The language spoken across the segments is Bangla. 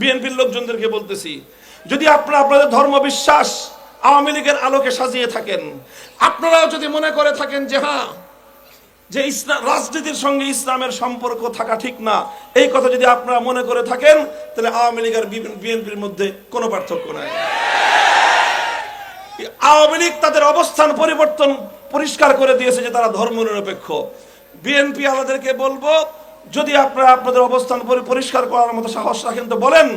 বিএনপির লোকজনদেরকে বলতেছি, যদি আপনারা আপনাদের ধর্ম বিশ্বাস আওয়ামী লীগের আলোকে সাজিয়ে থাকেন, আপনারাও যদি মনে করে থাকেন যে হ্যাঁ যে ইসলাম রাজনীতির সঙ্গে ইসলামের সম্পর্ক থাকা ঠিক না, এই কথা যদি আপনারা মনে করে থাকেন, তাহলে আওয়ামী লীগ আর বিএনপির মধ্যে কোনো পার্থক্য নাই। আওয়ামী লীগ তাদের অবস্থান পরিবর্তন পরিষ্কার করে দিয়েছে যে তারা ধর্মনিরপেক্ষ। বিএনপি আমাদেরকে বলব যদি আপনারা আপনাদের অবস্থান পরিষ্কার করার মতো সাহস রাখেন তো বলেন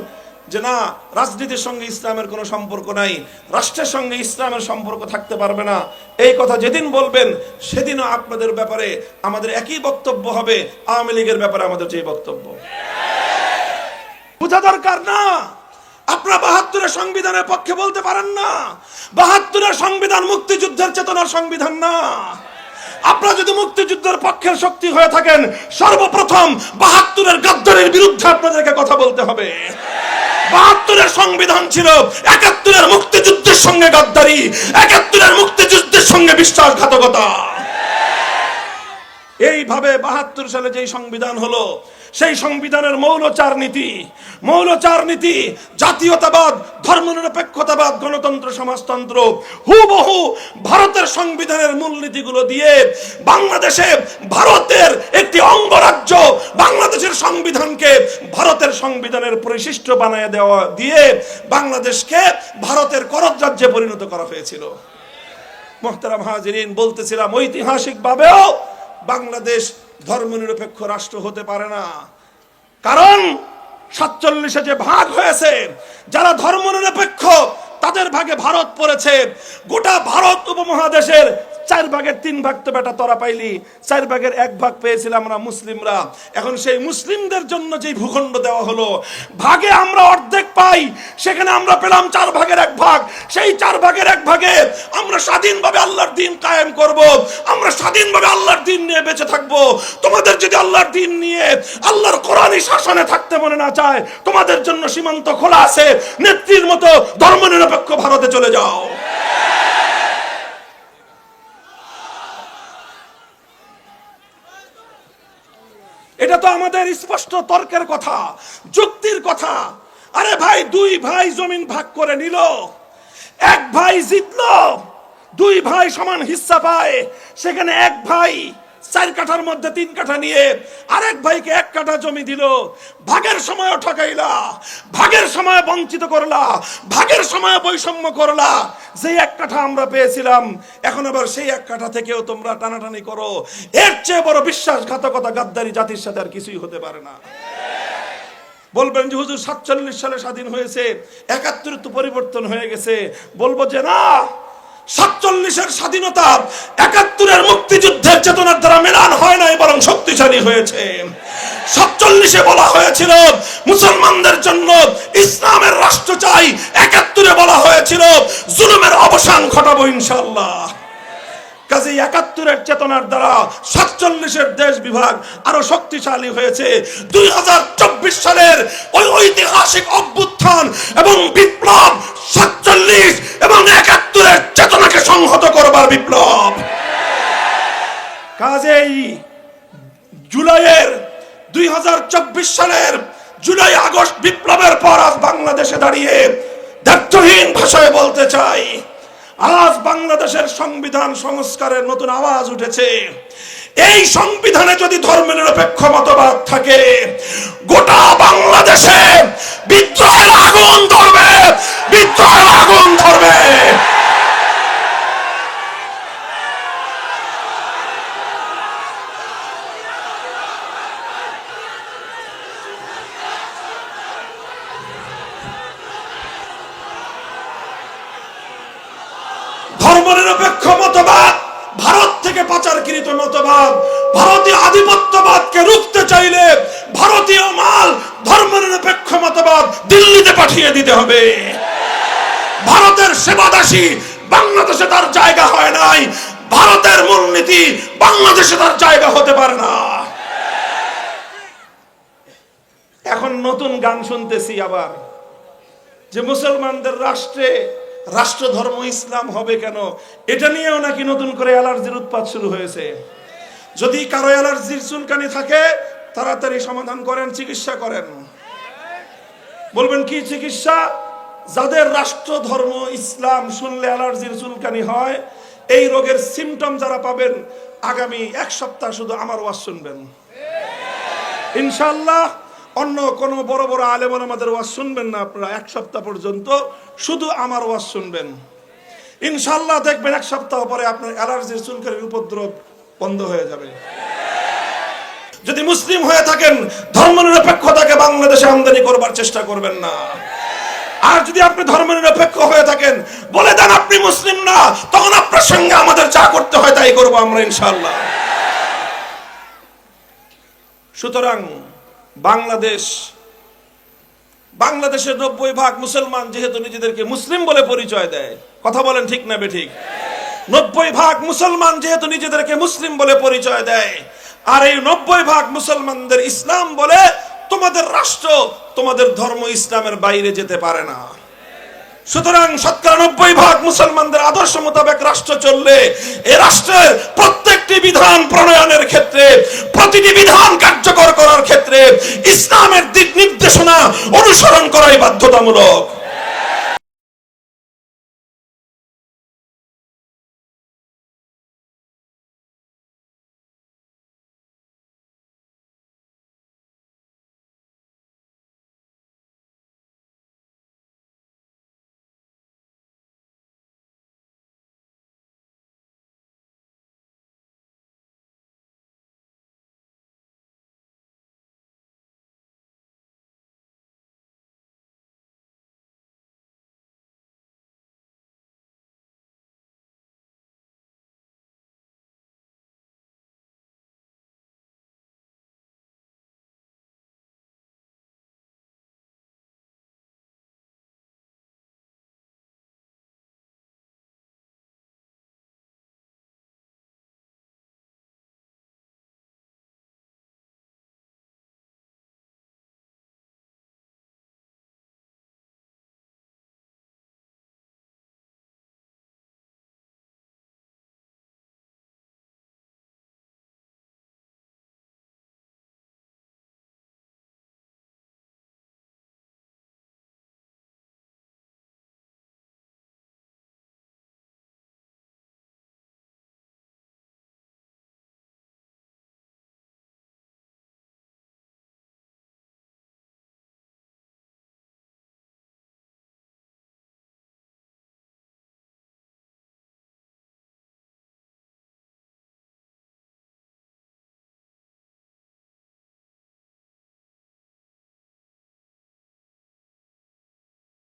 যে না, রাজনীতির সঙ্গে ইসলামের কোনো সম্পর্ক নাই, রাষ্ট্রের সঙ্গে ইসলামের সম্পর্ক থাকতে পারবে না। এই কথা যেদিন বলবেন, সেদিনও আপনাদের ব্যাপারে আমাদের একই বক্তব্য হবে। আওয়ামী লীগের ব্যাপারে আমাদের যে বক্তব্য। বোঝা দরকার না। আপনারা বাহাত্তরের সংবিধানের পক্ষে বলতে পারেন না। বাহাত্তরের সংবিধান মুক্তিযুদ্ধের চেতনার সংবিধান না। আপনারা যদি মুক্তিযুদ্ধের পক্ষের শক্তি হয়ে থাকেন, সর্বপ্রথম বাহাত্তরের গাদ্দারের বিরুদ্ধে আপনাদেরকে কথা বলতে হবে। বাহাত্তরের সংবিধান ছিল একাত্তরের মুক্তিযুদ্ধের সঙ্গে গাদ্দারি, একাত্তরের মুক্তিযুদ্ধের সঙ্গে বিশ্বাসঘাতকতা। এইভাবে বাহাত্তর সালে যেই সংবিধান হলো, সেই সংবিধানের মৌলচার নীতি মৌলচার নীতি, জাতীয়তাবাদ, ধর্মনিরপেক্ষতাবাদ, গণতন্ত্র, সমাজতন্ত্র, হুবহু ভারতের সংবিধানের মূলনীতিগুলো দিয়ে বাংলাদেশে ভারতের একটি অঙ্গরাজ্য, বাংলাদেশের সংবিধানকে ভারতের সংবিধানের পরিশিষ্ট বানায় দেওয়া, দিয়ে বাংলাদেশকে ভারতের করজ রাজ্যে পরিণত করা হয়েছিল। মোহতারাম হাজিরিন, বলতেছিলাম ঐতিহাসিকভাবেও বাংলাদেশ ধর্মনিরপেক্ষ রাষ্ট্র হতে পারে না। কারণ সাতচল্লিশে যে ভাগ হয়েছে, যারা ধর্মনিরপেক্ষ, তাদের ভাগে ভারত পড়েছে। গোটা ভারত উপমহাদেশের চার ভাগের তিন ভাগ তো বেটা তোরা পাইলি। চার ভাগের এক ভাগ পেয়েছিলাম আমরা মুসলিমরা। এখন সেই মুসলিমদের জন্য যে ভূখণ্ড দেওয়া হলো, ভাগে আমরা অর্ধেক পাই, সেখানে আমরা পেলাম চার ভাগের এক ভাগ। সেই চার ভাগের এক ভাগে আমরা স্বাধীনভাবে আল্লাহর দিন কায়েম করব, আমরা স্বাধীনভাবে আল্লাহর দিন নিয়ে বেঁচে থাকব। তোমাদের যদি আল্লাহর দিন নিয়ে আল্লাহর কোরআনী শাসনে থাকতে মনে না চায়, তোমাদের জন্য সীমান্ত খোলা আছে, নেত্রীর মতো ধর্মনিরপেক্ষ ভারতে চলে যাও। এটা তো আমাদের স্পষ্ট তর্কের কথা, যুক্তির কথা। আরে ভাই, দুই ভাই জমিন ভাগ করে নিল। এক ভাই জিতল, দুই ভাই সমান হিস্সা পায়। সেখানে এক ভাই চার কাঠার মধ্যে তিন কাঠা নিয়ে আরেক ভাইকে এক কাঠা জমি দিল। ভাগের সময় ঠকাইলা, ভাগের সময় বঞ্চিত করলা, ভাগের সময় বৈষম্য করলা। যে এক কাঠা আমরা পেয়েছিলাম, এখন আবার সেই এক কাঠা থেকেও তোমরা টানাটানি করো। এর চেয়ে বড় বিশ্বাসঘাতকতা গাদ্দারি জাতির সাথে আর কিছুই হতে পারে না। বলবেন যে হুজুর সাতচল্লিশ সালে স্বাধীন হয়েছে, একাত্তর তো পরিবর্তন হয়ে গেছে। বলব যে না, সাতচল্লিশের স্বাধীনতা একাত্তরের মুক্তিযুদ্ধের চেতনার দ্বারা মেলান হয় নাই, বরং শক্তিশালী হয়েছে। সাতচল্লিশে বলা হয়েছিল, মুসলমানদের জন্য ইসলামের রাষ্ট্র চাই, একাত্তরে বলা হয়েছিল, জুলুমের অবসান ঘটাবো ইনশাল্লাহ কাজে একাত্তরের চেতনার দ্বারা সাতচল্লিশের দেশ বিভাগ আরও শক্তিশালী হয়েছে। দুই হাজার চব্বিশ সালের ওই ঐতিহাসিক অভ্যুত্থান এবং বিপ্লব সাতচল্লিশ এবং একাত্তরের চেতনাকে সংহত করবার বিপ্লব। কাজেই জুলাইয়ের দুই হাজার চব্বিশ সালের জুলাই আগস্ট বিপ্লবের পর আজ বাংলাদেশে দাঁড়িয়ে দায়িত্বহীন ভাষায় বলতে চাই। আজ বাংলাদেশের সংবিধান সংস্কারের নতুন আওয়াজ উঠেছে। এই সংবিধানে যদি ধর্মনিরপেক্ষ মতবাদ থাকে, গোটা বাংলাদেশে বিদ্রোহের আগুন পাচারকৃত মতবাদ, ভারতীয় আধিপত্যবাদকে রুখতে চাইলে ভারতীয় মাল ধর্মনিরপেক্ষ মতবাদ দিল্লিতে পাঠিয়ে দিতে হবে। ভারতের সেবাদাসী বাংলাদেশে তার জায়গা হয় নাই। ভারতের মূলনীতি বাংলাদেশে তার জায়গা হতে পারে না। এখন নতুন গান শুনতেছি আবার, যে মুসলমানদের রাষ্ট্রে রাষ্ট্র ধর্ম ইসলাম হবে কেন? এটা নিয়েও নাকি নতুন করে অ্যালার্জির উৎপাত শুরু হয়েছে। যদি কারও অ্যালার্জির চুলকানি থাকে, তাড়াতাড়ি সমাধান করেন, চিকিৎসা করেন। বলবেন, কি চিকিৎসা? যাদের রাষ্ট্র ধর্ম ইসলাম শুনলে অ্যালার্জির চুলকানি হয়, এই রোগের সিমটম যারা পাবেন, আগামী এক সপ্তাহ শুধু আমার ওয়াজ শুনবেন। ইনশাল্লাহ অন্য কোনো বড় বড় আলেমন আমাদের ওয়াজ শুনবেন না আপনারা এক সপ্তাহ পর্যন্ত শুধু আমার ওয়াজ শুনবেন। ইনশাল্লাহ দেখবেন এক সপ্তাহ পরে আপনার অ্যালার্জির চুলকানির উপদ্রব বন্ধ হয়ে যাবে। যদি মুসলিম হয়ে থাকেন, ধর্মনিরপেক্ষতাকে বাংলাদেশে আমদানি করবার চেষ্টা করবেন না। আর যদি আপনি ধর্মনিরপেক্ষ হয়ে থাকেন, বলে দেন আপনি মুসলিম না, তখন আপনার সঙ্গে আমাদের যা করতে হয় তাই করব আমরা ইনশাল্লাহ সুতরাং বাংলাদেশ, বাংলাদেশের নব্বই ভাগ মুসলমান যেহেতু নিজেদেরকে মুসলিম বলে পরিচয় দেয়। কথা বলেন ঠিক না বেঠিক? নব্বই ভাগ মুসলমান যেহেতু নিজেদেরকে মুসলিম বলে পরিচয় দেয়, আর এই নব্বই ভাগ মুসলমানদের ইসলাম বলে তোমাদের রাষ্ট্র, তোমাদের ধর্ম ইসলামের বাইরে যেতে পারে না। সুতরাং শতকরা ভাগ মুসলমানদের আদর্শ মোতাবেক রাষ্ট্র চললে এ রাষ্ট্রের প্রত্যেকটি বিধান প্রণয়নের ক্ষেত্রে, প্রতিটি বিধান কার্যকর করার ক্ষেত্রে ইসলামের দিক নির্দেশনা অনুসরণ করাই বাধ্যতামূলক।